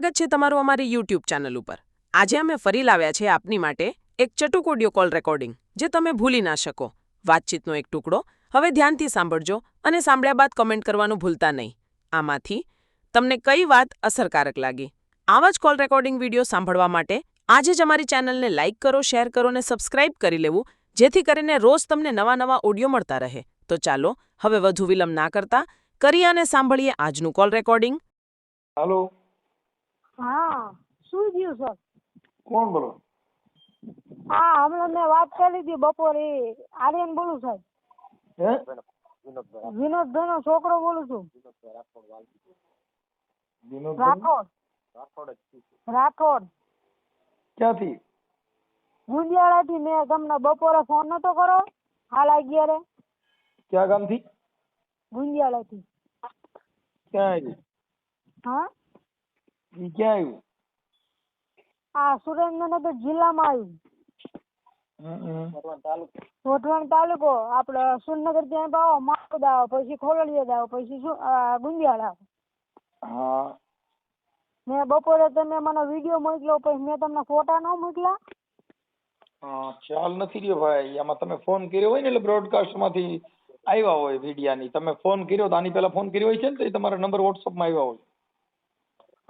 સ્વાગત છે તમારું અમારી યુટ્યુબ ચેનલ ઉપર. આજે અમે ફરી લાવ્યા છે આપની માટે એક ચટુક ઓડિયો કોલ રેકોર્ડિંગ જે તમે ભૂલી ના શકો. વાતચીતનો એક ટુકડો. હવે ધ્યાનથી સાંભળજો અને સાંભળ્યા બાદ કમેન્ટ કરવાનું ભૂલતા નહીં. આમાંથી તમને કઈ વાત અસરકારક લાગી? આવા જ કોલ રેકોર્ડિંગ વીડિયો સાંભળવા માટે આજે જ અમારી ચેનલને લાઇક કરો શેર કરો અને સબસ્ક્રાઇબ કરી લેવું, જેથી કરીને રોજ તમને નવા નવા ઓડિયો મળતા રહે. તો ચાલો, હવે વધુ વિલંબ ના કરતા કરીએ અને સાંભળીએ આજનું કોલ રેકોર્ડિંગ હાલો હા શું થયું સર કોણ બોલો? હા હમણાં મેં વાત કરી હતી બપોરે. આર્યન બોલું સાહેબ. હે? વિનોદભાઈ નો છોકરો બોલું છું. રાઠોડ. રાઠોડ. ક્યાંથી? ગુંજિયાળા થી મેં તમને બપોરે ફોન નતો કરો હાલ અગિયારે ક્યાં ગામથી? ગુંજિયાળા થી ક્યાં આવી? હા? ઈ ક્યાં આવ્યું? આ સુરેન્દ્રનગર જિલ્લામાં આવ્યું. વઢવાણ તાલુકો. આપડે સુરનગર ત્યાં આવો માળુદ આવે પછી ખોલડિયા આવે પછી શું આ ગુંજિયાળા આવે. મેં બપોરે તમે મને વીડિયો મોકલ્યો પછી મેં તમને ફોટા ન મોકલ્યા? હા, ખ્યાલ નથી રહ્યો ભાઈ. આમાં તમે ફોન કર્યો હોય ને એટલે બ્રોડકાસ્ટમાંથી આવ્યા હોય વિડિયાની. તમે ફોન કર્યો તો આની પહેલા ફોન કર્યો હોય છે ને તો એ તમારા નંબર વોટ્સઅપમાં આવ્યા હોય.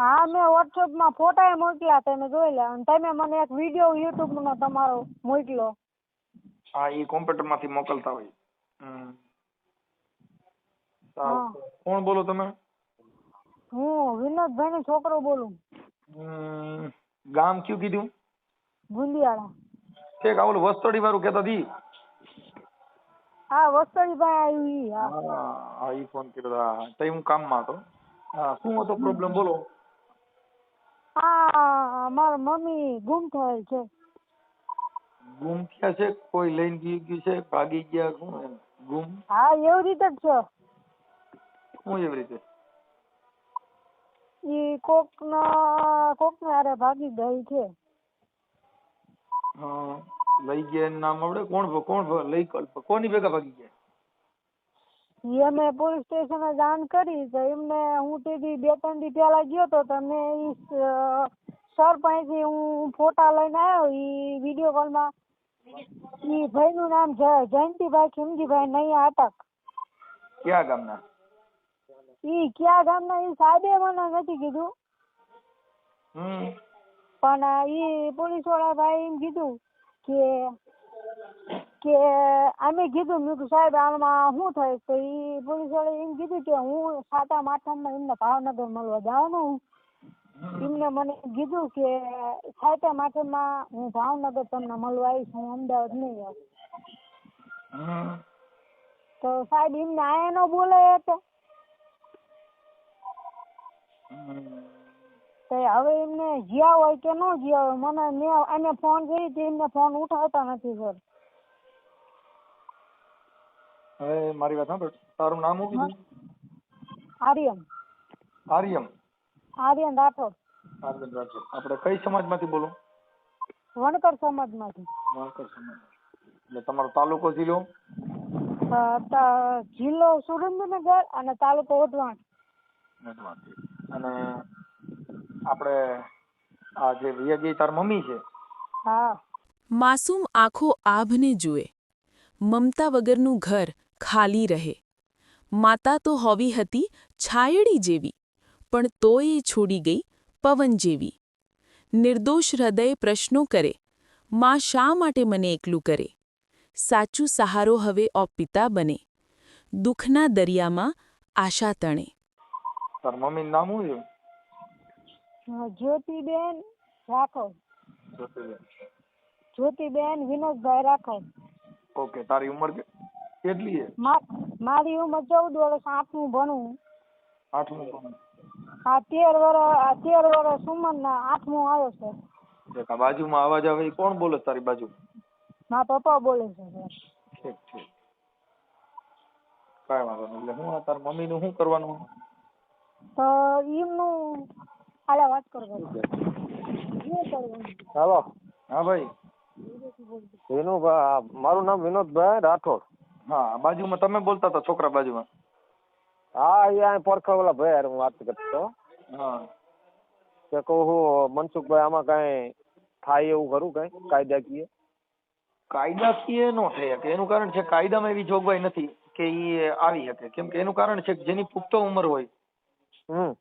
હા મેં વોટ્સઅપમાં માં ફોટા મોકલ્યા તમે જોઈ લે. અને તમે મને એક વીડિયો યુટ્યુબ નો તમારો મોકલ્યો હા એ કોમ્પ્યુટરમાંથી મોકલતા હોય. હમ. સારું. કોણ બોલો તમે? હું વિનોદભાઈ નો છોકરો બોલું. હમ, ગામ કયું કીધું? ગુંદિયાળા ઠીક આ ઓલું વસ્તડી વાળું કેતા દી હા વસ્તડીભાઈ આવ્યું ઈ હા. હા હા ઈ ફોન કર્યો હતો. હા હા તઈ હું કામમાં હતો. હા શું હતો પ્રોબ્લેમ બોલો. મારા મમ્મી ગુમ થયેલ છે. ગુમ થયા છે? કોઈ લઈને ગયું ગયું છે? ભાગી ગયા શું એમ? ગુમ? હા એવી રીતે જ છે. શું એવી રીતે? ઈ કોક ના કોક ના હારે ભાગી ગઈ છે. હા લઈ ગયા એનું નામ આવડે? કોણ કોણ લઈ કોની ભેગા ભાગી ગયા? એ અમે પોલીસ સ્ટેશને જાણ કરી તો એમને હું તે દી બે ત્રણ દી પહેલા ગયો તો તમે સર પાસેથી હું ફોટા લઈને આવ્યો ઈ વીડિયો કોલમાં ઈ ભાઈનું નામ જયંતિભાઈ ખીમજીભાઈ નૈયા અટક ક્યાં ગામના? ઈ ક્યાં ગામના? ઈ સાહેબે મને નથી કીધું. પણ ઈ પોલીસવાળા ભાઈ એમ કીધું કે કે અમે કીધું મેં સાહેબ આમાં શું થાય? તો ઈ પોલીસવાળા એમ કીધું કે હું સાતમ આઠમમાં એમને ભાવનગર મળવા જવાનું. એમને મને કીધું કે સાયટા માટે માં હું ભાવનગર તમને મળવા આવીશ હું અમદાવાદ નહીં આવું. તો સાહેબ એમને આયા નો બોલાય હતા. તો હવે એમને જ્યાં હોય કે ન જ્યાં હોય મને મેં એને ફોન કરી તો એમને ફોન ઉઠાવતા નથી સર હવે મારી વાત સાંભળ. તારું નામ શું કીધું? આર્યન. આર્યમ આર્યન રાઠોડ. આર્યન રાઠોડ. આપણે કઈ સમાજમાંથી બોલો? વણકર સમાજમાંથી. વણકર સમાજ એટલે તમારો તાલુકો જિલ્લો? જિલ્લો સુરેન્દ્રનગર અને તાલુકો વઢવાણ. અને આપણે આ જે વિયગી તાર મમ્મી છે? હા. માસૂમ આંખો આભને જુએ. મમતા વગરનું ઘર ખાલી રહે. માતા તો હોવી હતી છાયડી જેવી. પણ તોય છોડી ગઈ પવન જેવી. નિર્દોષ હૃદય પ્રશ્નો કરે માં શા માટે મને એકલું કરે? સાચું સહારો હવે પિતા બને દુઃખના દરિયામાં આશા તણે. તાર નામ શું જ્યોતિબેન રાખો. જ્યોતિબેન. વિનોદભાઈ રાખો ઓકે તારી ઉંમર કેટલી છે? મારી ઉંમર ચૌદ વર્ષ આઠમું ભણું આઠમું ભણે. આ તેર વર્ષ આ તેર વર્ષ ઉંમરના આઠમો આવ્યો છે. આ બાજુમાં અવાજ આવે કોણ બોલે છે તારી બાજુ? મારા પપ્પા બોલે છે સર. ઠીક ઠીક. કાંઈ વાંધો નહીં. એટલે હું આ તાર મમ્મીનું શું કરવાનું? તો એમનું હાલે વાત કરવાની. જે કરવાનું? હાલો. હા ભાઈ. વિનુભાઈ મારું નામ વિનોદભાઈ રાઠોડ. હા બાજુમાં તમે બોલતા હતા છોકરા બાજુમાં. હા અહીંયા પડખળ ઓલા ભાઈ હારે હું વાત કરતો હા. કે કહું હું મનસુખભાઈ આમાં કાંઈ થાય એવું ખરું કાંઈ? કાયદાકીય કાયદાકીય નો થઈ શકે. એનું કારણ છે કાયદામાં એવી જોગવાઈ નથી કે ઈ આવી શકે. કેમ કે એનું કારણ છે કે જેની પુખ્ત ઉંમર હોય હમ.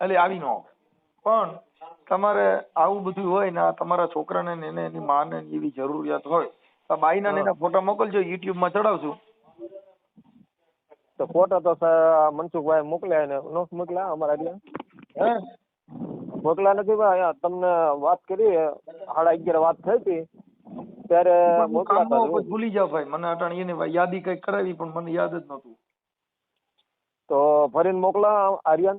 એટલે આવી ન પણ તમારે આવું બધું હોય ને તમારા છોકરાને ને એને એની માને એવી જરૂરિયાત હોય તો બાઈના ને એના ફોટા મોકલજો યુટ્યુબમાં ચડાવશું. તો ફોટો તો મનસુખભાઈ મોકલ્યા ને નો મોકલ્યા અમારા એટલે? હે? મોકલ્યા નથી ભાઈ. તમને વાત કરી સાડા અગિયાર વાત થઈ હતી. ત્યારે મોકલાતા ભૂલી જાવ ભાઈ. મને અટાણી એને યાદી કઈ કરાવી પણ મને યાદ જ નહોતું. તો ફરીને મોકલા આર્યન.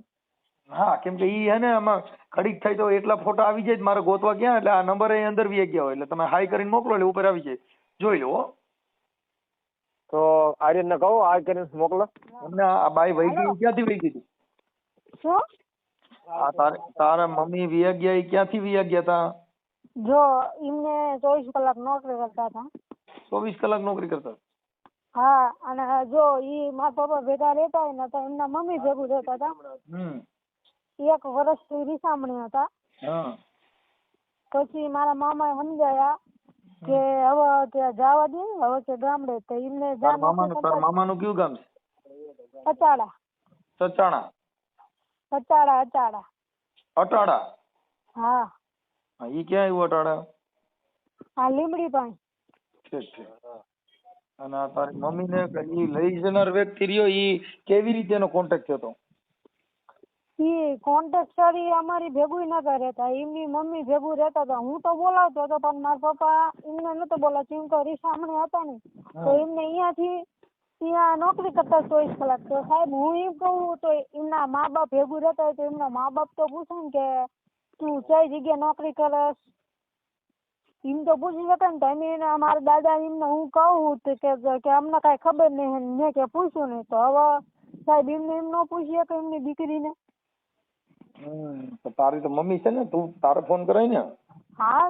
હા કેમ કે ઈ હે ને આમાં ઘડીક થાય તો એટલા ફોટા આવી જાય મારે ગોતવા ગયા એટલે આ નંબર એ અંદર વી ગયા હોય. એટલે તમે હાઈ કરીને મોકલો એટલે ઉપર આવી જાય. જોઈ લો હો. તો આર્યન ને કહો આ કરીને મોકલો? અમને આ બાઈ વહી ગઈ ક્યાંથી વહી ગઈ શું? આ તારે તારા મમ્મી વિયા ગયા ઈ ક્યાંથી વિયા ગયા તા? જો એમને ચોવીસ કલાક નોકરી કરતા હતા. ચોવીસ કલાક નોકરી કરતા હા અને જો ઈ મારા પપ્પા ભેગા રહેતા હોય ને તો એમના મમ્મી ભેગું રહેતા હતા. એક વર્ષથી રીસામણી હતા. પછી મારા મામા સમજાયા કે હવે ત્યાં જવા દે હવે કે ગામડે તો એમને તારા મામાનું તારા મામાનું કયું ગામ છે? અચાડા સચાણા અચાડા અચાડા અટાડા હા. હા ઈ ક્યાં આવ્યું અટાડા આ લીમડી પાણી. ઠીક ઠીક. અને આ તારી મમ્મીને ને ઈ લઈ જનાર વ્યક્તિ રહ્યો ઈ કેવી રીતે એનો કોન્ટેક્ટ થયો હતો ઈ કોન્ટ્રાક્ટર અમારી ભેગું નતા રહેતા એમની મમ્મી ભેગું રહેતા હતા. હું તો બોલાવતો હતો પણ મારા પપ્પા એમને નતો બોલાવતો. એમ તો રીસામણે હતા ને તો એમને અહીંયાથી ત્યાં નોકરી કરતા ચોવીસ કલાક. તો સાહેબ હું એમ કહું તો એમના મા બાપ ભેગું રહેતા હોય તો એમના મા બાપ તો પૂછે ને કે તું કઈ જગ્યાએ નોકરી કરસ? એમ તો પૂછી શકે ને તો એમ એના મારા દાદા એમને હું કહું કે કે અમને કાંઈ ખબર નહીં. મેં કે પૂછ્યું નહીં. તો હવે સાહેબ એમને એમ ન પૂછી શકે એમની દીકરીને. હમ તો તારી તો મમ્મી છે ને તું તારે ફોન કરાય ને. હા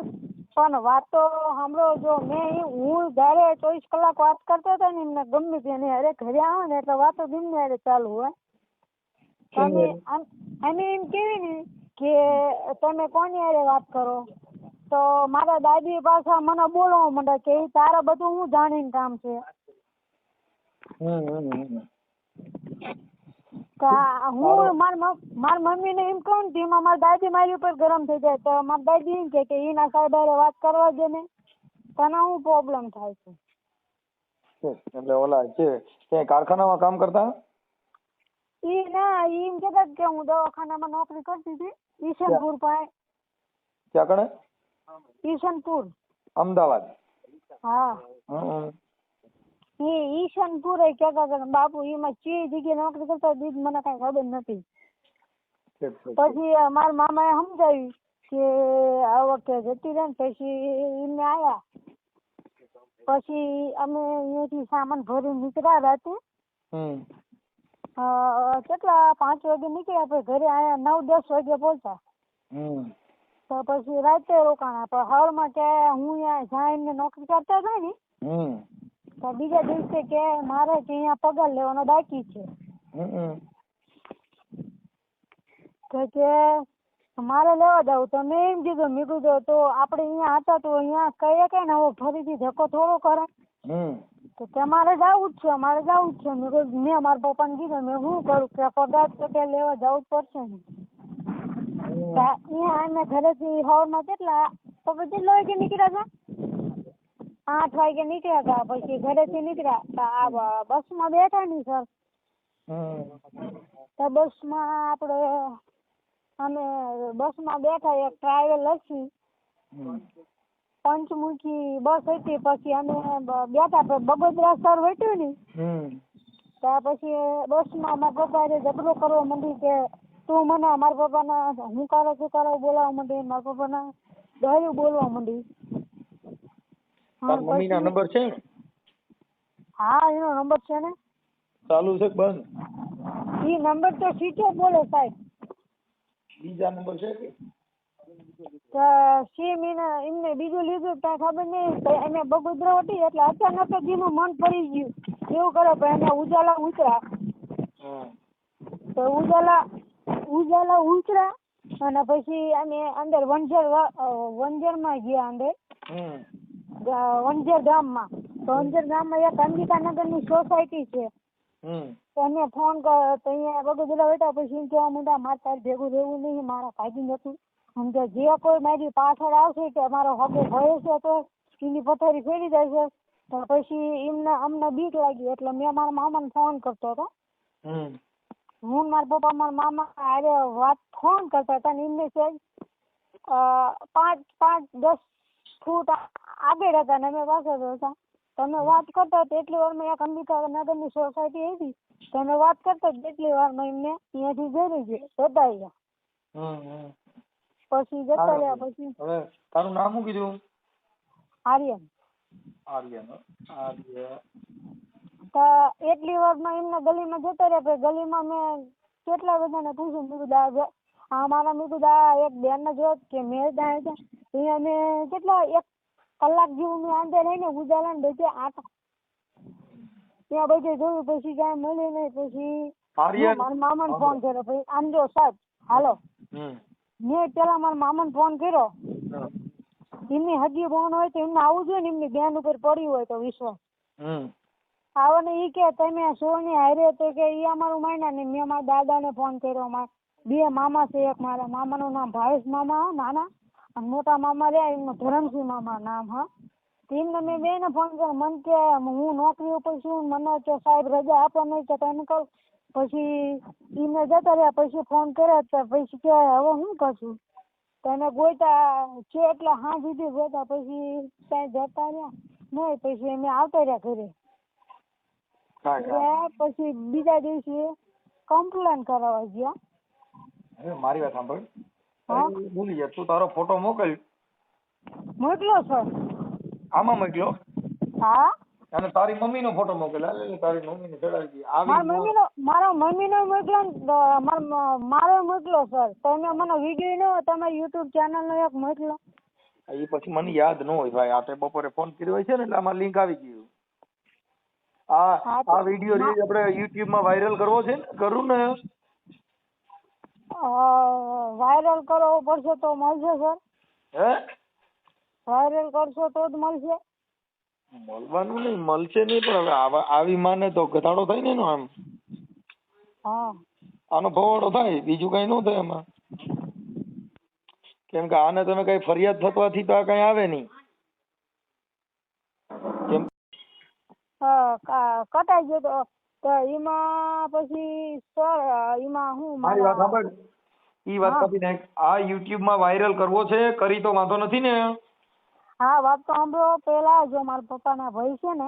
પણ વાત તો સાંભળો જો મેં હું જયારે ચોવીસ કલાક વાત કરતો હતો ને એમને ગમે તેને અરે ઘરે આવે ને એટલે વાતો ગમે હારે ચાલુ હોય. તમે આમ- એમ કેવી ને કે તમે કોની હારે વાત કરો? તો મારા દાદી પાછા મને બોલવા માંડે કે તારા બધું હું જાણીને કામ છે. હમ હમ. હું મારા મારી મમ્મીને એમ કહું ને એમાં મારી દાદી મારી ઉપર ગરમ થઈ જાય. તો મારી દાદી એમ કહે કે એના સાહેબારે વાત કરવા દે ને તને હું પ્રોબ્લેમ થાય છે? એટલે ઓલા છે તે કારખાનામાં કામ કરતા? ઈ ના ઈ એમ કહેતા કે હું દવાખાનામાં નોકરી કરતી હતી ઈશનપુર પાસે. ક્યાં કણે? ઈશનપુર. અમદાવાદ. હા. ઈ ઈશનપુર એ કહેતા હતા બાપુ એમાં ચી જગ્યાએ નોકરી કરતા દીદ મને કઈ ખબર નથી. પછી મારા મામા એ સમજાવ્યું કે આ વખતે જતી રહે ને પછી એમને આયા. પછી અમે અહીંયાથી સામાન ભરી નીકળ્યા રાતે. કેટલા પાંચ વાગે નીકળ્યા પછી ઘરે આયા નવ દસ વાગે પહોંચ્યા. તો પછી રાતે રોકાણા. પણ હાલમાં કે હું અહીંયા જઈને નોકરી કરતા હતા ને તો બીજા દિવસે કે મારે કે અહીંયા પગાર લેવાનો બાકી છે. તો કે મારે લેવા જવું. તો મેં એમ કીધું મેં કીધું તો આપણે અહીંયા હતા તો અહીંયા કહીએ કે ને હવે ફરીથી ધક્કો થોડો કરે. તો કે મારે જવું જ છે મારે જવું જ છે. મેં કીધું મેં મારા પપ્પાને કીધું મેં શું કરું? કે પગાર તો કે લેવા જવું જ પડશે ને. અહીંયા અમે ઘરેથી સવારમાં કેટલા તો કેટલા વાગે નીકળ્યા હતા આઠ વાગે નીકળ્યા હતા પછી ઘરેથી નીકળ્યા તો. આ બસમાં બેઠા ની સર તો બસમાં આપણે અમે બસમાં બેઠા એક ટ્રાવેલ હતી પંચમુખી બસ હતી પછી અમે બેઠા બગોદરા સર વેટ્યું ને તો પછી બસમાં મારા પપ્પા હારે ઝઘડો કરવા માંડી કે તું મને મારા પપ્પાના હું કરો શું કરો બોલાવવા માંડી મારા પપ્પાના દહેલું બોલવા માંડી. તાર મમ્મી ના નંબર છે? ને હા એનો નંબર છે ને. ચાલુ છે બંધ? એ નંબર તો સ્વિચ બોલે સાહેબ. બીજા નંબર છે કે? એમને બીજું લીધું ત્યાં ખબર નહીં એને બગોદરા હતી એટલે અચાનક જ એનું મન પડી ગયું. એવું કરે પણ એને ઉજાલા ઉતરા. તો ઉજાલા ઉજાલા ઉતરા અને પછી અમે અંદર વંજર વંજરમાં ગયા અંદર. વંજર ગામમાં. તો વંજર ગામમાં એક અંબિકાનગરની સોસાયટી છે. તો એને ફોન કર્યો તો અહીંયા બગોદરા બેઠા પછી એમ કહેવા માંડ્યા મારે તારે ભેગું રહેવું નહીં મારા ભાગી નથી આમ કે જે કોઈ મારી પાછળ આવશે કે મારો હગો ભય છે તો એની પથારી ફેરી જશે તો પછી એમને અમને બીક લાગી એટલે મેં મારા મામાને ફોન કરતો હતો. હું મારા પપ્પા મારા મામા હારે વાત ફોન કરતા હતા ને એમને છે પાંચ પાંચ દસ આ- આગળ હતા ને અમે પાછળ હતા. તમે વાત કરતા એટલી વારમાં એક અંબિકા નગરની સોસાયટી આવી તમે વાત કરતા હતા એટલી વારમાં એમને અહીંયાથી જઈ છે જતા રહ્યા. પછી જતા રહ્યા પછી હવે તારું નામ શું કીધું? આર્યન. આર્યન? આર્ય તો એટલી વારમાં એમને ગલીમાં જતા રહ્યા પછી ગલીમાં મેં કેટલા બધાને પૂછ્યું મેં કીધું આ મારા મેં આ એક બેનને જોત કે મેં ત્યાં હતા. અહીંયા મેં કેટલા એક કલાક જેવું મેં અંદર રહીને ઉજાલા ને બધે આટા. ત્યાં બધે જોયું પછી ક્યાંય મળ્યું નહીં પછી મારા મામાને ફોન કર્યો પછી આમ જો સાહેબ હાલો. મેં પેલા મારા મામાને ફોન કર્યો. એમની હજી ફોન હોય તો એમને આવું જોઈએ ને એમની બેન ઉપર પડ્યું હોય તો વિશ્વાસ. આવો ને ઈ કે તમે સોની હારે તો કે ઈ અમારું માયના ને મેં મારા દાદાને ફોન કર્યો મારા. બે મામા છે એક મારા મામાનું નામ ભાવેશ મામા નાના. અને મોટા મામા રહ્યા એમનું ધરમસિંહ મામા નામ હા. તેમને મેં મેં બેને ફોન કર્યો મને કે હું નોકરી ઉપર છું મને કે સાહેબ રજા આપો નહીં કે તમે કહું. પછી એમને જતા રહ્યા પછી ફોન કર્યો તો પછી કે હવે હું કરશું? તો એને ગોઈતા છે એટલે હા સુધી ગોતા પછી ત્યાં જતા રહ્યા નહીં પછી અમે આવતા રહ્યા ઘરે. પછી બીજા દિવસે કમ્પ્લેન કરાવવા ગયા. હવે મારી વાત સાંભળ. ભૂલી જા તું તારો ફોટો મોકલ. મોકલો સર આમાં મોકલો હા? અને તારી મમ્મીનો ફોટો મોકલ. તારી મમ્મીને ચડાવી દઈએ મારા મમ્મી નો મારા મોકલો ને તો મારા મોકલો સર તમે મને વીડિયો નો તમારી યુટ્યુબ ચેનલનો એક મોકલો. એ પછી મને યાદ ન હોય ભાઈ. આ તે બપોરે ફોન કર્યો હોય છે ને એટલે આમાં લિંક આવી ગયું. આ આ વીડિયો આપણે યુટ્યુબમાં વાયરલ કરવો છે ને કરું ને વાયરલ કરવો પડશે તો મળશે સર હે? વાયરલ કરશો તો જ મળશે. મળવાનું નહીં મળશે નહીં પણ હવે આવા આવી માને તો ઘટાડો થાય ને એનો આમ. હા. આનો ભવાડો થાય બીજું કઈ ન થાય એમાં. કેમ કે આને તમે કઈ ફરિયાદ થવાથી તો આ કઈ આવે નહીં. કેમ? કટાઈ ગયો તો તો એમાં પછી સર એમાં હું મારી વાત સાંભળ. ઈ વાત કાપી નાખ આ યુટ્યુબમાં વાયરલ કરવો છે કરી તો વાંધો નથી ને. હા વાત તો સાંભળો પેલા જો મારા પપ્પાના ભાઈ છે ને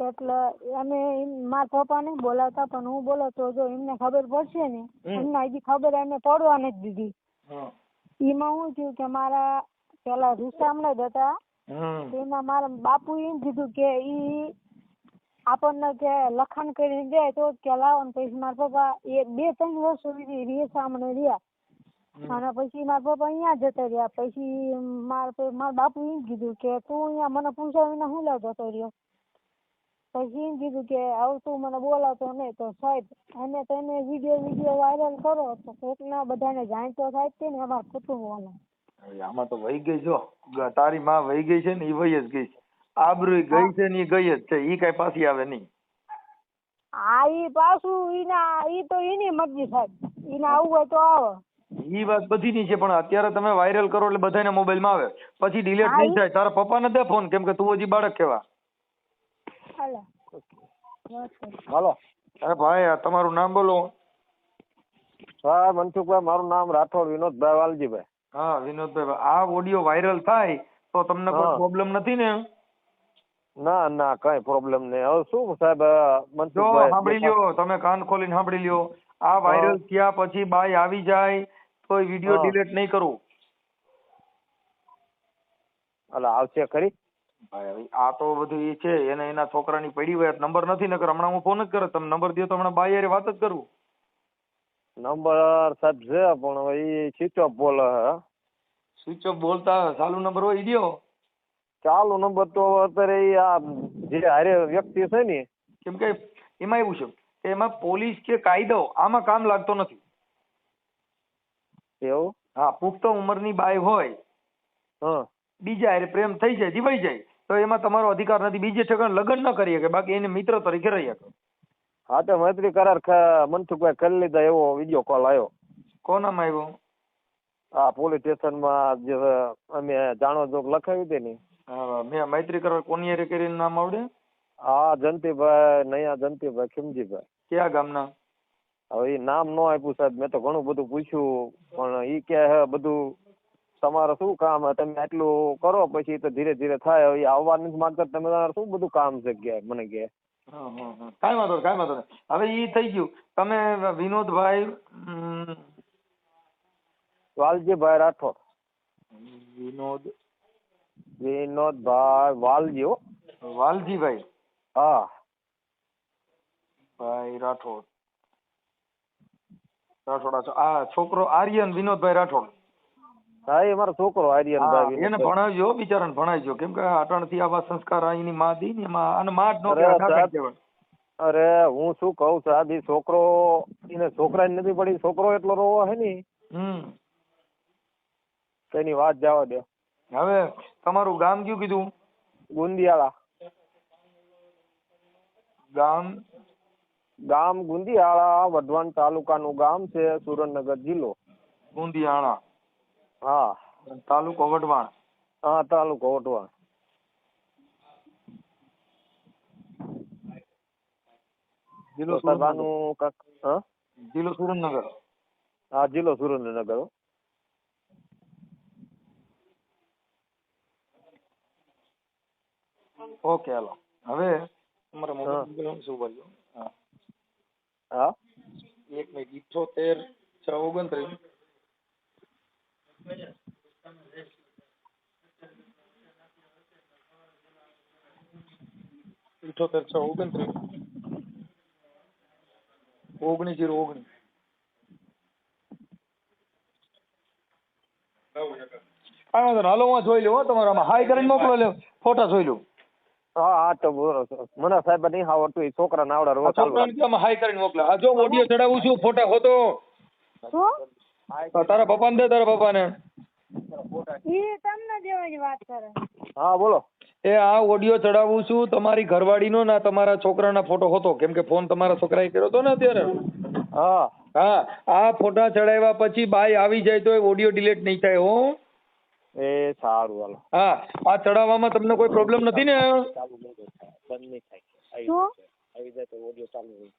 એટલે અમે મારા પપ્પા પપ્પાને બોલાવતા પણ હું બોલો તો જો એમને ખબર પડશે ને. એમને હજી ખબર એમને પડવા નથી દીધી. એમાં હું થયું કે મારા પેલા રૂસામણે જ હતા એમાં મારા બાપુ એમ કીધું કે ઈ આપણને કે લખાણ કરીને જાય તો કે લાવો ને પછી મારા પપ્પા એ બે ત્રણ વર્ષ સુધી રીસામણે રહ્યા. અને પછી મારા પપ્પા અહીંયા જતા રહ્યા. પછી મારા મારા બાપુ એમ કીધું કે તું અહીંયા મને પૂછાવીને હું લાવ જતો રહ્યો? પછી એમ કીધું કે આવું તું મને બોલાવતો નહીં તો સાહેબ અને તમે વીડિયો વીડિયો વાયરલ કરો તો કોકના બધાને જાણ તો થાય છે ને અમારા કુટુંબવાળા આમાં તો વહી ગઈ જો. તારી માં વહી ગઈ છે ને એ વહી જ ગઈ છે. આબરૂ ગઈ છે ને ઈ ગઈ જ છે. ઈ કઈ પાછી આવે નહીં. હા ઈ પાછું ઈના ઈ તો ઈની મરજી સાહેબ. ઈને આવું હોય તો આવે. ઈ વાત બધીની છે પણ અત્યારે તમે વાયરલ કરો એટલે બધાના મોબાઈલમાં આવે. પછી ડિલીટ નહીં થાય. તારા પપ્પાને દે ફોન કેમ કે તું હજી બાળક કેવા હાલો. હાલો. અરે ભાઈ આ તમારું નામ બોલો. હા મનસુખભાઈ મારું નામ રાઠોડ વિનોદભાઈ વાલજીભાઈ. હા વિનોદભાઈ આ ઓડિયો વાયરલ થાય તો તમને કોઈ પ્રોબ્લેમ નથી ને? ના ના કઈ પ્રોબ્લેમ નહીં. હવે શું સાહેબ જો સાંભળી લ્યો તમે કાન ખોલીને સાંભળી લ્યો. આ વાયરલ થયા પછી બાય આવી જાય તો વીડિયો. ડિલીટ નહીં કરું. એટલે આવશે ખરી? ભાઈ આ તો બધું એ છે એને એના છોકરાની પડી હોય નંબર નથી નકર હમણાં હું ફોન જ કરે તમે નંબર દો તો હમણાં બાય યારે વાત જ કરું. નંબર સાહેબ છે પણ હવે ઈ સ્વિચ ઓફ બોલે હે. સ્વિચ ઓફ બોલતા ચાલુ નંબર હોય દ્યો. ચાલુ નંબર તો અત્યારે આ જે હારે વ્યક્તિ છે ને કેમ કે એમાં એવું છે કે એમાં પોલીસ કે કાયદો આમાં કામ લાગતો નથી. એવું? હા પુખ્ત ઉંમરની બાઈ હોય હા. બીજા હારે પ્રેમ થઈ જાય જીવાઈ જાય તો એમાં તમારો અધિકાર નથી. બીજે ઠેકાણે લગ્ન ન કરી શકે બાકી એને મિત્ર તરીકે રહી શકે. હા તો મૈત્રી કરાર મનસુખભાઈ કરી લીધા એવો વીડિયો કોલ આવ્યો. કોનામાં આવ્યો? આ પોલીસ સ્ટેશનમાં જે અમે જાણો જોગ લખાવી હતી ને મેં મૈત્રી કરવા કોની હારે કરીને નામ આવડે? હા જંતીભાઈ નયા જંતીભાઈ ખીમજીભાઈ. કયા ગામના? હવે એ નામ નો આપ્યું સાહેબ મેં તો ઘણું બધું પૂછ્યું પણ એ કે હે બધું તમારે શું કામ હે? તમે આટલું કરો પછી તો ધીરે ધીરે થાય. હવે આવવા નથી માંગતા તમે તમારે શું બધું કામ છે કે મને કે. કાંઈ વાંધો કાંઈ વાંધો નહીં. હવે એ થઈ ગયું. તમે વિનોદભાઈ વાલજીભાઈ રાઠોડ. વિનોદ વિનોદભાઈ વાલજી હો. વાલજીભાઈ હા. ભાઈ રાઠોડ. રાઠોડ આ આ છોકરો આર્યન વિનોદભાઈ રાઠોડ. હા એ મારો છોકરો આર્યન આર્યનભાઈ એને. ભણાવજો બિચારાને ભણાવજો. કેમ કે અટાણથી આવા સંસ્કાર અહીંની માં દી ને એમાં અને માં જ નો અરે હું શું કહું સાહેબ ઈ છોકરો એને છોકરા નથી પડી છોકરો એટલો રોવો હે ને. હમ. તો વાત જવા દે. હવે તમારું ગામ કયું કીધું? ગુંદિયાળા. ગામ? ગામ ગુંદિયાળા વઢવાણ તાલુકાનું ગામ છે સુરેન્દ્રનગર જિલ્લો. ગુંદિયાળા. હા. તાલુકો વઢવાણ. હા તાલુકો વઢવાણ. જિલ્લો તો સાહેબ સુરેન્દ્રનગર હા? જિલ્લો સુરેન્દ્રનગર. હા જિલ્લો સુરેન્દ્રનગર ઓકે હાલો. હવે તમારા. મોબાઈલ શું બોલ્યો? હા. હા? એક મિનિટ ઇઠોતેર છ ઓગણત્રીસ. ઇઠોતેર છ ઓગણત્રીસ. ઓગણીસ જીરો ઓગણીસ કાંઈ વાંધો હાલો હું જોઈ લઉં તમારામાં હાઈ કરીને મોકલો લે ફોટા જોઈ લઉં. હા હા તો મને સાહેબ નહીં આવડતું એ છોકરા ના આવડે રોજ છોકરાને હાઈ કરીને મોકલો? આ જો ઓડિયો ચડાવું છું ફોટા હોતો તારા પપ્પાને દે તારા પપ્પાને. ઈ તમને દેવાની વાત કરે. હા બોલો. એ આ ઓડિયો ચડાવું છું તમારી ઘરવાળીનો ના તમારા છોકરાના ફોટો હતો. કેમ કે ફોન તમારા છોકરાએ કર્યો હતો ને અત્યારે. હા. હા આ ફોટા ચડાવ્યા પછી બાય આવી જાય તો ઓડિયો ડિલીટ નહીં થાય હો. એ સારું હાલો. હા આ ચડાવવામાં તમને કોઈ પ્રોબ્લેમ નથી ને? ચાલુ બંધ નહીં થાય. શું? આવી જાય તો ઓડિયો ચાલુ હોય.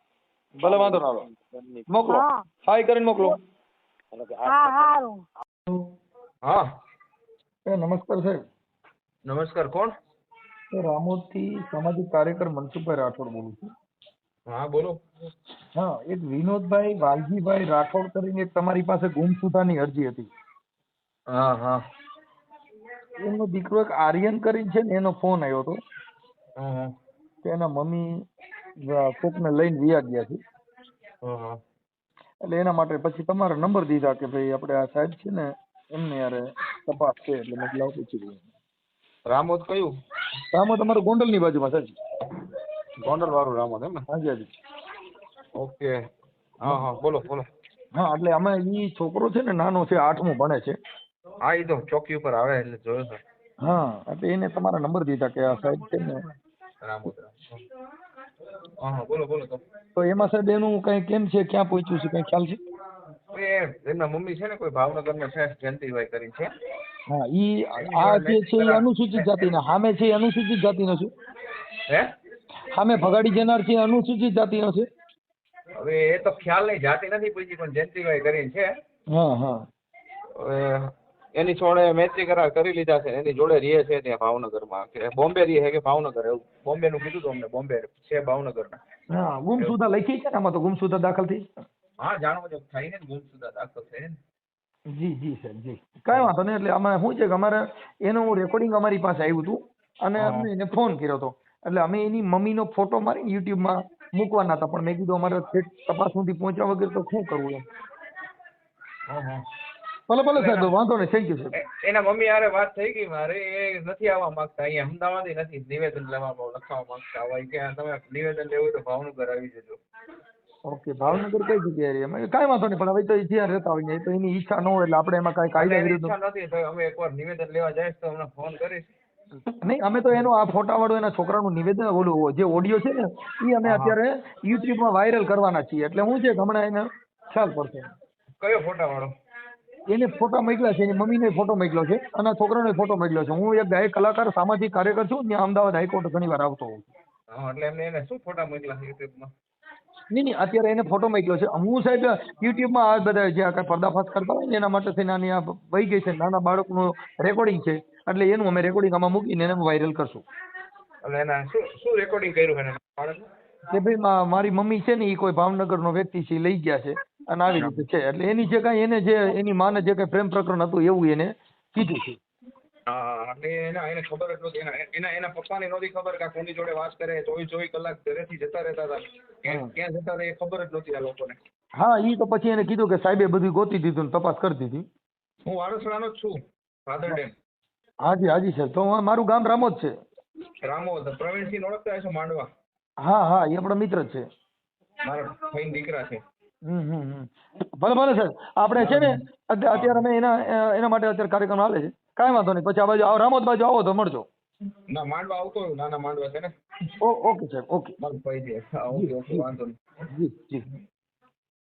ભલે વાંધો ના મોકલો. હા. હાઈ કરીને મોકલો. હા. હારું. હા. એ નમસ્કાર સાહેબ. નમસ્કાર કોણ? રામોદથી સામાજિક કાર્યકર મનસુખભાઈ રાઠોડ બોલું છું. હા બોલો. હા એક વિનોદભાઈ વાલજીભાઈ રાઠોડ કરીને એક તમારી પાસે ગુમ સુધાની અરજી હતી. હા હા. એમનો દીકરો એક આર્યન કરીને છે ને એનો ફોન આવ્યો હતો. કે એના મમ્મી કોકને લઈને વિયા ગયા છે. એટલે એના માટે પછી તમારો નંબર દીધા કે ભાઈ આપણે આ સાહેબ છે ને એમને યારે તપાસ છે એટલે મેં લાવ પૂછી લઉં રામોદ કયું? આમાં તમારું ગોંડલની બાજુમાં સાહેબ. ગોંડલ વાળું રામોદ એમ ને? હાજી હાજી. ઓકે. હા હા. બોલો બોલો. હા એટલે અમે ઈ છોકરો છે ને નાનો છે આઠમું ભણે છે. હા એ તો ચોકી ઉપર આવે એટલે જોયો છે હા એટલે એને તમારા નંબર દીધા કે આ સાહેબ છે ને. હા બોલો બોલો તો. એમાં સાહેબ એનું કઈ કેમ છે? ક્યાં પહોંચ્યું છે? કઈ ખ્યાલ છે? એમના મમ્મી છે ને કોઈ ભાવનગરમાં છે જયંતિભાઈ કરી છે. હા ઈ આ જે છે એ અનુસૂચિત જાતિના. સામે છે અનુસૂચિત જાતિનો છે? હે? સામે ભગાડી જનાર છે અનુસૂચિત જાતિનો છે? હવે એ તો ખ્યાલ નહીં જાતિ નથી પૂછી પણ જયંતિભાઈ કરીને છે. હા હા. એની જોડે મૈત્રી કરાર કરી લીધા છે એની જોડે રહે છે ત્યાં ભાવનગરમાં. કે બોમ્બે રહે છે કે ભાવનગર એવું? બોમ્બેનું કીધું હતું અમને બોમ્બે છે ભાવનગરના. હા ગુમસુદા લખી છે ને આમાં તો ગુમસુદા દાખલ થઈ હા જાણવા છો થાય ને ગુમસુદા દાખલ થાય ને જી જી સર જી. કઈ વાંધો નહીં એટલે અમારે શું છે કે અમારે એનું રેકોર્ડિંગ અમારી પાસે આવ્યું હતું અને અમે એને ફોન કર્યો હતો એટલે અમે એની મમ્મીનો ફોટો મારીને યુટ્યુબમાં મૂકવાના હતા પણ મેં કીધું અમારે તપાસ સુધી પહોંચ્યા વગર તો શું કરવું એમ? હા હા. ભલે ભલે સાહેબ વાંધો નહીં થેન્ક યુ સાહેબ એના મમ્મી આરે વાત થઈ ગઈ મારે એ નથી આવવા માંગતા અહીંયા અમદાવાદ નથી નિવેદન લેવા લખવા માંગતા હોય કે તમે નિવેદન લેવું તો ભાવનગર આવી જજો. ઓકે ભાવનગર કઈ જગ્યાએ રહે? અમે કાંઈ વાંધો નહીં પણ હવે તો જ્યાં રહેતા હોય તો એની ઈચ્છા ન હોય એટલે આપણે એમાં કાંઈ કાયદા વિરુદ્ધ નથી તો અમે એકવાર નિવેદન લેવા જઈશ તો અમને ફોન કરીશ. નહીં અમે તો એનો આ ફોટા વાળો એના છોકરાનું નિવેદન ઓલું જે ઓડિયો છે ને એ અમે. અત્યારે યુટ્યુબમાં વાયરલ કરવાના છીએ. એટલે હું છે હમણાં એને ખ્યાલ પડશે. કયો ફોટા વાળો? એને ફોટો મોકલ્યા છે એની મમ્મીને ફોટો મોકલ્યો છે અને છોકરાનો ફોટો મોકલ્યો છે. હું એક ગાયક કલાકાર સામાજિક કાર્યકર છું ત્યાં અમદાવાદ હાઈકોર્ટ ઘણી વાર આવતો હોઉં. એટલે એમને એને શું ફોટા મોકલ્યા છે યુટ્યુબમાં? નહીં નહીં અત્યારે એને ફોટો મોકલ્યો છે. હું સાહેબ યુટ્યુબમાં આ બધા જે આ પર્દાફાશ કરતા હોય ને એના માટે થઈને આની આ વહી ગઈ છે નાના બાળકનું રેકોર્ડિંગ છે એટલે એનું અમે રેકોર્ડિંગ આમાં મૂકીને એને વાયરલ કરશું. એટલે એના શું શું રેકોર્ડિંગ કર્યું છે એને બાળકનું? કે ભાઈ મારી મમ્મી છે ને એ કોઈ ભાવનગરનો વ્યક્તિ છે લઈ ગયા છે. અને આવી રીતે છે. એટલે એની જે કાંઈ એને જે એની માને જે કાંઈ પ્રેમ પ્રકરણ હતું એવું એને કીધું છે. એટલે એના એને ખબર જ નહોતી. એના એના એના પપ્પાને નહોતી ખબર કે કોની જોડે વાત કરે. ચોવીસ ચોવીસ કલાક ઘરેથી જતા રહેતા હતા. ક્યાં જતા રહે ખબર જ નહોતી આ લોકોને. હા એ તો પછી એને કીધું કે સાહેબે બધું ગોતી દીધું ને તપાસ કરી દીધી. હું વાડોસરાનો જ છું ફાધર ડેમ હાજી હાજી સર તો મારું ગામ રામોદ છે. રામોદ પ્રવીણસિંહ ઓળખતા હશો માંડવા? હા હા એ આપણા મિત્ર છે. મારા ભાઈ દીકરા છે. ભલે ભલે સર આપણે છે ને અત્યારે અમે એના એના માટે અત્યારે કાર્યક્રમ હાલે છે. કાંઈ વાંધો નહીં. પછી આ બાજુ રામોદ બાજુ આવો તો મળજો. ના માંડવા આવતો હોય નાના માંડવા છે ને. ઓકે સાહેબ ઓકે. ઓકે ઓકે વાંધો નહીં. જી જી.